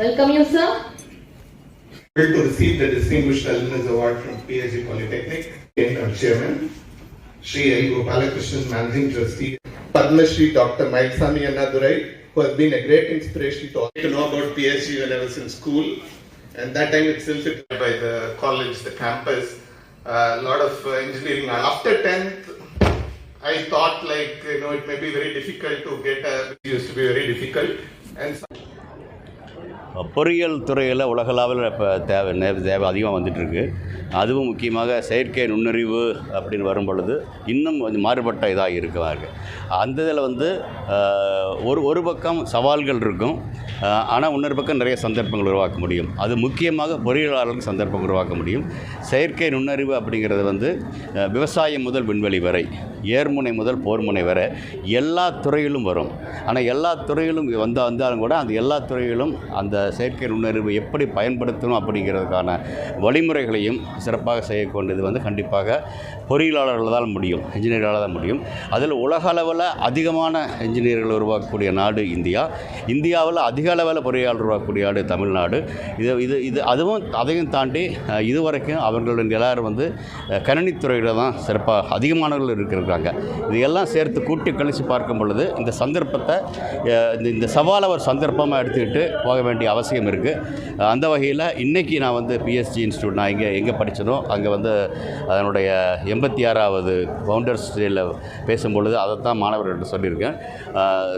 Welcome you, sir. Thrilled to receive the Distinguished Alumnus Award from PSG Polytechnic and our chairman, Sri I. Gopalakrishnan, Managing Trustee, Padma Shri Dr. Mailsami Annadurai, who has been a great inspiration to all to know about PSG when I was in school. And that time itself, it was by the college, the campus, a lot of uh, engineering. And after 10th, I thought like, you know, it may be very difficult to get a, it used to be very difficult. And பொறியியல் துறையில் உலகளாவில் இப்போ தேவை நே- தேவை அதிகமாக வந்துட்டுருக்கு. அதுவும் முக்கியமாக செயற்கை நுண்ணறிவு அப்படின்னு வரும் பொழுது இன்னும் கொஞ்சம் மாறுபட்ட இதாக இருக்குவாங்க அந்த இதில் வந்து ஒரு ஒரு பக்கம் சவால்கள் இருக்கும். ஆனால் இன்னொரு பக்கம் நிறைய சந்தர்ப்பங்கள் உருவாக்க முடியும். அது முக்கியமாக பொறியியலாளர்களுக்கு சந்தர்ப்பம் உருவாக்க முடியும். செயற்கை நுண்ணறிவு அப்படிங்கிறது வந்து விவசாயம் முதல் விண்வெளி வரை ஏர்முனை முதல் போர்முனை வரை எல்லா துறையிலும் வரும். ஆனால் எல்லா துறையிலும் வந்தால் வந்தாலும் கூட அந்த எல்லா துறையிலும் அந்த செயற்கை நுண்ணறிவு எப்படி பயன்படுத்தணும் அப்படிங்கிறதுக்கான வழிமுறைகளையும் சிறப்பாக செய்யக்கொண்டது வந்து கண்டிப்பாக பொறியியலாளர்கள் தான் முடியும் இன்ஜினியர்களால் தான் முடியும். அதில் உலக அளவில் அதிகமான இன்ஜினியர்கள் உருவாக்கக்கூடிய நாடு இந்தியா. இந்தியாவில் அதிக அளவில் பொறியாளர் உருவாக்கக்கூடிய நாடு தமிழ்நாடு. இது இது இது அதுவும் அதையும் தாண்டி இதுவரைக்கும் அவர்களுடைய எல்லாரும் வந்து கணினித்துறையில் தான் சிறப்பாக அதிகமானவர்கள் இருக்கிறாங்க. இதையெல்லாம் சேர்த்து கூட்டி கழித்து பார்க்கும் பொழுது இந்த சந்தர்ப்பத்தை இந்த இந்த சவாலை ஒரு சந்தர்ப்பமாக எடுத்துக்கிட்டு போக வேண்டிய அவசியம் இருக்குது அந்த வகையில் இன்றைக்கி நான் வந்து பிஎஸ்ஜி இன்ஸ்டியூட் நான் இங்கே எங்கே படித்தனோ அங்கே வந்து அதனுடைய எண்பத்தி ஆறாவது ஃபவுண்டர்ஸ் டேயில் பேசும்பொழுது அதைத்தான் மாணவர்கள்ட்ட சொல்லியிருக்கேன்.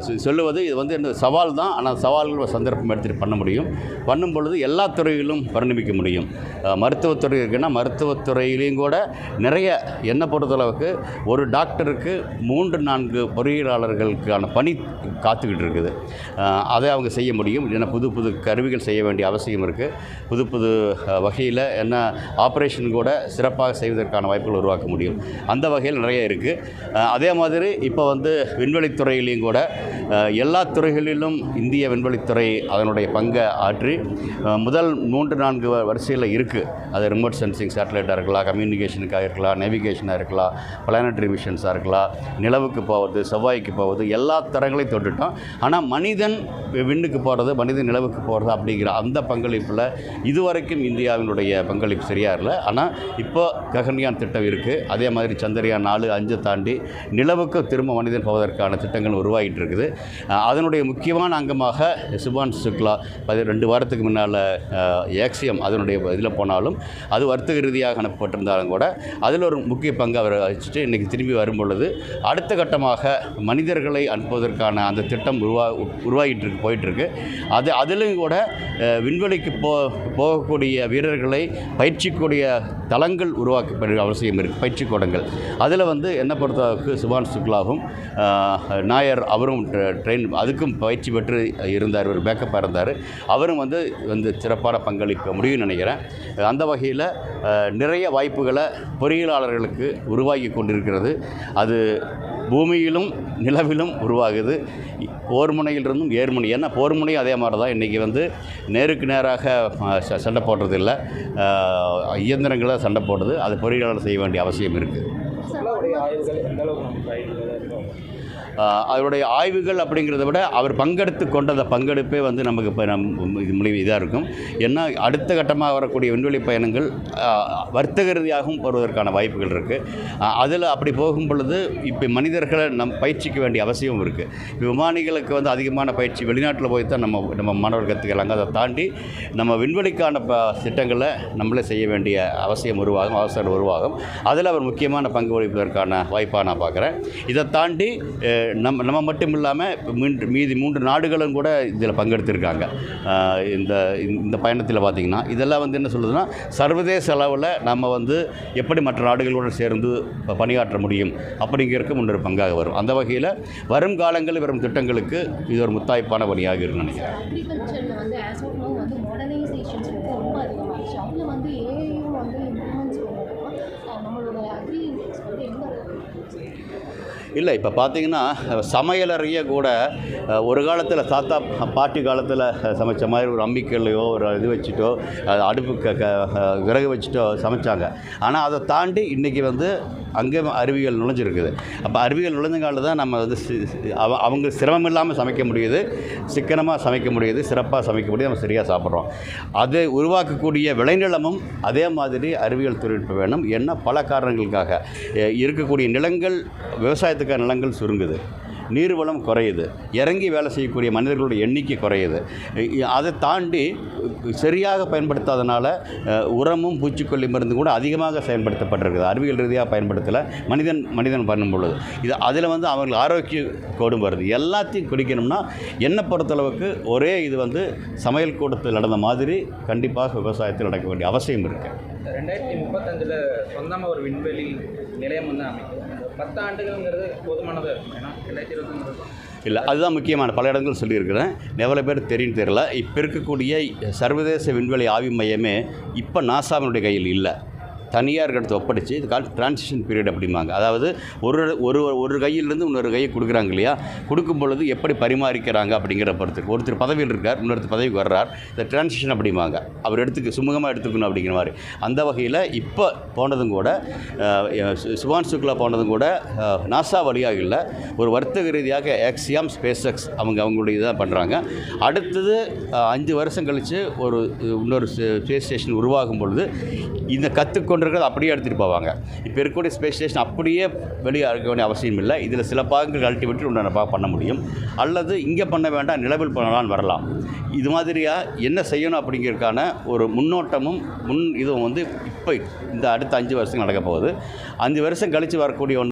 சொ- சொல்லுவது இது வந்து இந்த சவால் தான். ஆனால் சவால்கள் சந்தர்ப்பம் எடுத்துகிட்டு பண்ண முடியும். பண்ணும் பொழுது எல்லா துறையிலும் பரிணமிக்க முடியும். மருத்துவத்துறை இருக்குன்னா மருத்துவத்துறையிலையும் கூட நிறைய என்னை பொறுத்தளவுக்கு ஒரு டாக்டருக்கு மூன்று நான்கு பொறியியலாளர்களுக்கான பணி காத்துக்கிட்டு இருக்குது. அதை அவங்க செய்ய முடியும். ஏன்னா புது புது கருவிகள் செய்ய வேண்டிய அவசியம் இருக்குது புது புது வகையில் என்ன ஆப்ரேஷன் கூட சிறப்பாக செய்வதற்கான வாய்ப்புகள் உருவாக்க முடியும். அந்த வகையில் நிறைய இருக்குது அதே மாதிரி இப்போ வந்து விண்வெளித்துறையிலையும் கூட எல்லா துறைகளிலும் இந்திய விண்வெளித்துறை அதனுடைய பங்கை ஆற்றி முதல் மூன்று நான்கு வரிசையில் இருக்குது அது ரிமோட் சென்சிங் சேட்டலைட்டாக இருக்கலாம் கம்யூனிகேஷனுக்காக இருக்கலாம் நேவிகேஷனாக இருக்கலாம் பிளானட்ரி மிஷன்ஸாக இருக்கலாம் நிலவுக்கு போவது செவ்வாய்க்கு போவது எல்லா தரங்களையும் தொட்டுட்டோம். ஆனால் மனிதன் விண்ணுக்கு போகிறது மனிதன் நிலவுக்கு போகிறது அப்படிங்கிற அந்த பங்களிப்பில் இதுவரைக்கும் இந்தியாவினுடைய பங்களிப்பு சரியாக இல்லை ஆனால் இப்போ ககன்யான் திட்டம் இருக்குது அதே மாதிரி சந்திரயான் நாலு அஞ்சு தாண்டி நிலவுக்கு திரும்ப மனிதன் போவதற்கான திட்டங்கள் உருவாகிட்டு இருக்குது. அதனுடைய முக்கியமான அங்கமாக சுபான் சுக்லா பதி ரெண்டு வாரத்துக்கு முன்னால் ஏக்சியம் அதனுடைய இதில் போனாலும் அது வர்த்தக ரீதியாக அனுப்பப்பட்டிருந்தாலும் கூட அதில் ஒரு முக்கிய பங்கு அவர் வச்சுட்டு இன்றைக்கி திரும்பி வரும் பொழுது அடுத்த கட்டமாக மனிதர்களை அனுப்புவதற்கான அந்த திட்டம் உருவா உருவாகிட்டு இருக்கு போயிட்டுருக்கு அது அதிலும் கூட விண்வெளிக்கு போ போகக்கூடிய வீரர்களை பயிற்சிக்கூடிய தளங்கள் உருவாக்கப்பட அவசியம் இருக்குது பயிற்சி கூடங்கள். அதில் வந்து என்னை பொறுத்தளவுக்கு சுபான் சுக்லாவும் நாயர் அவரும் ட்ரெயின் அதுக்கும் பயிற்சி பெற்று இருந்தார் ஒரு பேக்கப்பாக இருந்தார். அவரும் வந்து வந்து சிறப்பான பங்களிக்க முடியும்னு நினைக்கிறேன். அந்த வகையில் நிறைய வாய்ப்புகளை பொறியியலாளர்களுக்கு உருவாகி கொண்டிருக்கிறது. அது பூமியிலும் நிலவிலும் உருவாகுது. போர்முனையிலிருந்தும் ஏர்முனை ஏன்னா போர்முனையும் அதே மாதிரி தான் இன்றைக்கி வந்து நேருக்கு நேராக ச- சண்டை போடுறது இல்லை இயந்திரங்களை சண்டை போடுறது அது பொறியாளர் செய்ய வேண்டிய அவசியம் இருக்குது சுற்றுலாவுடைய ஆய்வுகள் எந்த அளவுக்கு நமக்கு இருக்கும்? அவருடைய ஆய்வுகள் அப்படிங்கிறத விட அவர் பங்கெடுத்து கொண்ட அந்த பங்கெடுப்பே வந்து நமக்கு இப்போ நம் இது முடிவு இதாக இருக்கும். ஏன்னா அடுத்த கட்டமாக வரக்கூடிய விண்வெளி பயணங்கள் வர்த்தக ரீதியாகவும் வருவதற்கான வாய்ப்புகள் இருக்குது அதில் அப்படி போகும் பொழுது இப்போ மனிதர்களை நம் பயிற்சிக்க வேண்டிய அவசியம் இருக்குது விமானிகளுக்கு வந்து அதிகமான பயிற்சி வெளிநாட்டில் போய் தான் நம்ம நம்ம மாணவர்கள் கற்றுக்கலாங்க அதை தாண்டி நம்ம விண்வெளிக்கான ப திட்டங்களை நம்மளே செய்ய வேண்டிய அவசியம் உருவாகும் அவசரம் உருவாகும். அதில் அவர் முக்கியமான பங்கு வகிப்பதற்கான வாய்ப்பாக நான் பார்க்குறேன். இதை தாண்டி நம்ம நம்ம மட்டும் இல்லாமல் மீண்டு மீதி மூன்று நாடுகளும் கூட இதில் பங்கெடுத்திருக்காங்க. இந்த இந்த பயணத்தில் பார்த்திங்கன்னா இதெல்லாம் வந்து என்ன சொல்லுதுன்னா சர்வதேச அளவில் நம்ம வந்து எப்படி மற்ற நாடுகளோடு சேர்ந்து பணியாற்ற முடியும் அப்படிங்கிறதுக்கு முன்னொரு பங்காக வரும். அந்த வகையில் வரும் காலங்களில் வரும் திட்டங்களுக்கு இது ஒரு முத்தாய்ப்பான பணியாக இருக்குன்னு நினைக்கிறேன். வந்து நம்மளோட அக்ரி வந்து எந்த இல்லை இப்போ பார்த்தீங்கன்னா சமையலறைய கூட ஒரு காலத்தில் தாத்தா பாட்டி காலத்தில் சமைச்ச மாதிரி ஒரு அம்மிக்கல்லையோ ஒரு இது வச்சுட்டோ அடுப்பு க க விறகு வச்சுட்டோ சமைச்சாங்க. ஆனால் அதை தாண்டி இன்றைக்கி வந்து அங்கே அறிவியல் நுழைஞ்சிருக்குது. அப்போ அறிவியல் நுழைஞ்சங்கால தான் நம்ம வந்து அவ அவங்க சிரமம் இல்லாமல் சமைக்க முடியுது. சிக்கனமாக சமைக்க முடியுது. சிறப்பாக சமைக்க முடியுது. நம்ம சரியாக சாப்பிட்றோம். அதை உருவாக்கக்கூடிய விளைநிலமும் அதே மாதிரி அறிவியல் தொழில்நுட்பம் வேணும். என்ன? பல காரணங்களுக்காக. இருக்கக்கூடிய நிலங்கள் விவசாயத்துக்கான நிலங்கள் சுருங்குது. நீர்வளம் குறையுது. இறங்கி வேலை செய்யக்கூடிய மனிதர்களுடைய எண்ணிக்கை குறையுது. அதை தாண்டி சரியாக பயன்படுத்தாதனால உரமும் பூச்சிக்கொல்லி மருந்து கூட அதிகமாக செயல்படுத்தப்பட்டிருக்குது. அறிவியல் ரீதியாக பயன்படுத்தலை. மனிதன் மனிதன் பண்ணும் பொழுது இது அதில் வந்து அவங்களுக்கு ஆரோக்கிய கோடும் வருது. எல்லாத்தையும் குடிக்கணும்னா என்னை பொறுத்தளவுக்கு ஒரே இது வந்து சமையல் கூடத்தில் நடந்த மாதிரி கண்டிப்பாக விவசாயத்தில் நடக்க வேண்டிய அவசியம் இருக்குது ரெண்டாயிரத்தி முப்பத்தஞ்சில் சொந்தமாக ஒரு விண்வெளி நிலையம் வந்து அமைக்கும். பத்து ஆண்டுகள்ங்கிறது போதுமானதாக இருக்கும். ஏன்னா ரெண்டாயிரத்தி இருபத்தொன்று இல்லை அதுதான் முக்கியமான. பல இடங்கள் சொல்லியிருக்கிறேன். எவ்வளோ பேர் தெரியும் தெரியல. இப்போ இருக்கக்கூடிய சர்வதேச விண்வெளி ஆய்வு மையமே இப்போ நாசாவினுடைய கையில் இல்லை. தனியார் இடத்தை ஒப்படைச்சு இது கால் டிரான்சிஷன் பீரியட் அப்படிம்பாங்க. அதாவது ஒரு ஒரு ஒரு கையிலேருந்து இன்னொரு கையை கொடுக்குறாங்க இல்லையா? கொடுக்கும் பொழுது எப்படி பரிமாறிக்கிறாங்க அப்படிங்கிற பொறுத்து. ஒருத்தர் பதவியில் இருக்கார் இன்னொருத்தர் பதவிக்கு வர்றார். இந்த டிரான்சிஷன் அப்படிம்பாங்க. அவர் எடுத்துக்க சுமூகமாக எடுத்துக்கணும் அப்படிங்கிற மாதிரி. அந்த வகையில் இப்போ போனதும் கூட சுபான் சுக்லா போனதும் கூட நாசா வழியாக இல்லை ஒரு வர்த்தக ரீதியாக எக்ஸியாம் ஸ்பேஸ் எக்ஸ் அவங்க அவங்களுடைய இதாக பண்ணுறாங்க அடுத்தது அஞ்சு வருஷம் கழித்து ஒரு இன்னொரு ஸ்பேஸ் ஸ்டேஷன் உருவாகும் பொழுது இந்த இருக்கிறது அப்படியே எடுத்துகிட்டு போவாங்க. இப்போ இருக்கக்கூடிய ஸ்பேஸ் ஸ்டேஷன் அப்படியே வெளியே இருக்க வேண்டிய அவசியம் இல்லை. இதில் சில பாகங்கள் கழட்டி விட்டு இன்னொரு பண்ண முடியும். அல்லது இங்கே பண்ண வேண்டாம் நிலவில் பண்ணலாம்னு வரலாம். இது மாதிரியாக என்ன செய்யணும் அப்படிங்கிறதுக்கான ஒரு முன்னோட்டமும் முன் இதுவும் வந்து இப்போ இந்த அடுத்த அஞ்சு வருஷம் நடக்க போகுது. அஞ்சு வருஷம் கழித்து வரக்கூடிய ஒன்று